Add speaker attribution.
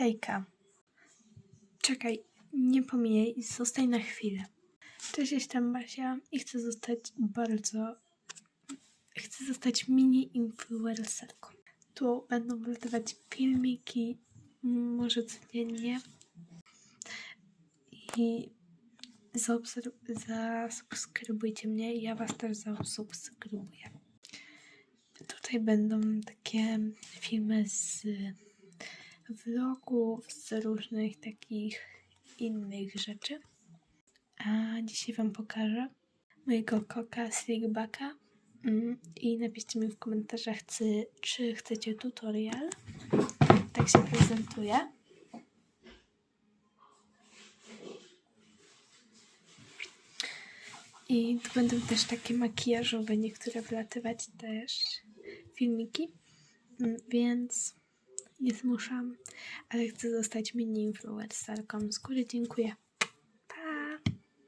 Speaker 1: Hejka. Czekaj, nie pomijaj, zostań na chwilę. Cześć, jestem Basia i chcę zostać bardzo... Chcę zostać mini influencerką. Tu będą wlatywać filmiki, może codziennie. I zasubskrybujcie mnie, ja was też zasubskrybuję. Tutaj będą takie filmy z vlogów, z różnych takich innych rzeczy. A dzisiaj Wam pokażę mojego koka Slickbacka. Mm, I napiszcie mi w komentarzach, czy, czy chcecie tutorial. Tak się prezentuje. I tu będą też takie makijażowe, niektóre wlatywać też filmiki. Mm, Więc nie zmuszam, ale chcę zostać mini influencerką. Z góry dziękuję.